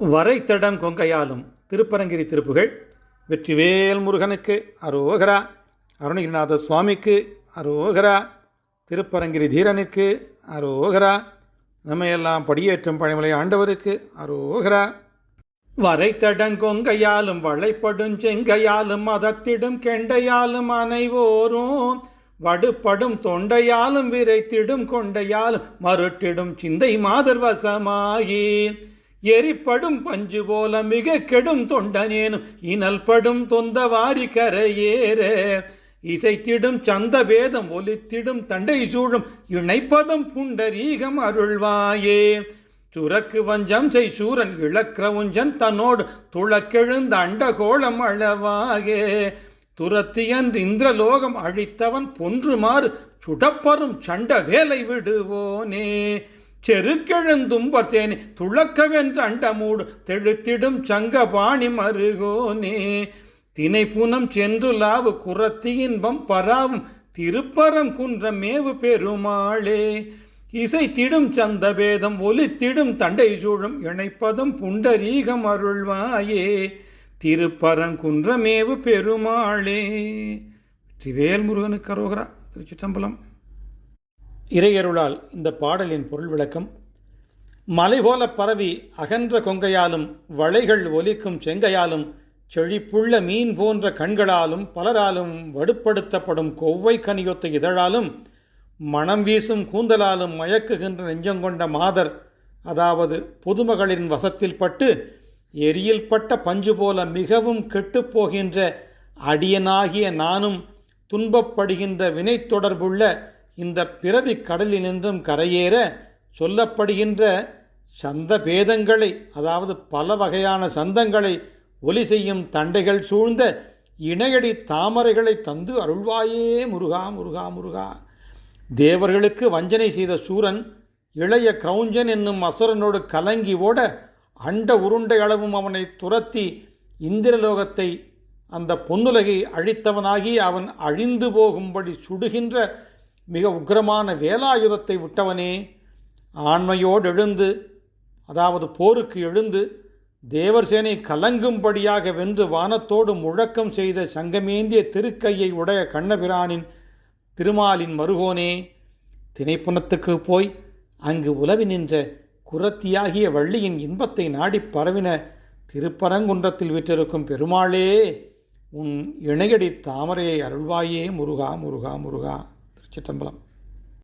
வரைத்தடம் கொங்கையாலும் திருப்பரங்கிரி திருப்புகள் வெற்றிவேல் முருகனுக்கு அரோகரா அருணகிரிநாத சுவாமிக்கு அரோகரா திருப்பரங்கிரி தீரனுக்கு அரோகரா நம்மையெல்லாம் படியேற்றும் பழமலை ஆண்டவருக்கு அரோகரா. வரைத்தடங்கொங்கையாலும் வளைப்படும் செங்கையாலும் மதத்திடும் கெண்டையாலும் அனைவோரும் வடுப்படும் தொண்டையாலும் விரைத்திடும் கொண்டையாலும் மறுட்டிடும் சிந்தை மாதர் வசமாயி எரிப்படும் பஞ்சு போல மிக கெடும் தொண்டனேனும் இனல்படும் தொந்த வாரி கரையேற. இசைத்திடும் சந்த பேதம் ஒலித்திடும் தண்டை சூழும் இணைப்பதம் புண்டரீகம் அருள்வாயே. சுரக்கு வஞ்சம் செய் சூரன் இழக்கிறவுஞ்சன் தன்னோடு துளக்கெழுந்த அண்டகோளம் அளவாகே. துரத்தியன் இந்திரலோகம் அழித்தவன் பொன்றுமாறு சுடப்பரும் சண்ட வேலை விடுவோனே. செருக்கெழுந்தும் சேனி துளக்கவென்று அண்டமூடு தெழுத்திடும் சங்கபாணி மருகோனே. தினை புனம் சென்று குரத்தி இன்பம் பராவும் திருப்பரம் குன்ற மேவு பெருமாளே. இசைத்திடும் சந்தபேதம் ஒலித்திடும் தண்டை சூழும் இணைப்பதும் புண்டரீகம் அருள்வாயே. திருப்பரங்குன்றமேவு பெருமாளே. வெற்றிவேல் முருகனுக்கு அரோகரா திருச்சிற்றம்பலம். இறையருளால் இந்த பாடலின் பொருள் விளக்கம். மலை போல பரவி அகன்ற கொங்கையாலும் வளைகள் ஒலிக்கும் செங்கையாலும் செழிப்புள்ள மீன் போன்ற கண்களாலும் பலராலும் வடுப்படுத்தப்படும் கொவ்வை கனியொத்த இதழாலும் மனம் வீசும் கூந்தலாலும் மயக்குகின்ற நெஞ்சங்கொண்ட மாதர் அதாவது பொதுமகளின் வசத்தில் பட்டு எரியில் பட்ட பஞ்சு போல மிகவும் கெட்டுப்போகின்ற அடியனாகிய நானும் துன்பப்படுகின்ற வினை தொடர்புள்ள இந்த பிறவி கடலினின்றும் கரையேற சொல்லப்படுகின்ற சந்த பேதங்களை அதாவது பல வகையான சந்தங்களை ஒலி செய்யும் தண்டைகள் சூழ்ந்த இணையடி தாமரைகளை தந்து அருள்வாயே முருகா முருகா முருகா. தேவர்களுக்கு வஞ்சனை செய்த சூரன் இளைய கிரௌஞ்சன் என்னும் அசுரனோடு கலங்கி ஓட அண்ட உருண்டை அளவும் அவனை துரத்தி இந்திரலோகத்தை அந்த பொன்னுலகை அழித்தவனாகி அவன் அழிந்து போகும்படி சுடுகின்ற மிக உக்கிரமான வேலாயுதத்தை விட்டவனே ஆண்மையோடு எழுந்து அதாவது போருக்கு எழுந்து தேவர் சேனை கலங்கும்படியாக வென்று வானத்தோடு முழக்கம் செய்த சங்கமேந்திய திருக்கையை உடைய கண்ணபிரானின் திருமாலின் மருகோனே திணைப்புணத்துக்கு போய் அங்கு உலவி நின்ற குரத்தியாகிய வள்ளியின் இன்பத்தை நாடிப் பரவின திருப்பரங்குன்றத்தில் விற்றிருக்கும் பெருமாளே உன் இணையடி தாமரையை அருள்வாயே முருகா முருகா முருகா. Ciao, ciao.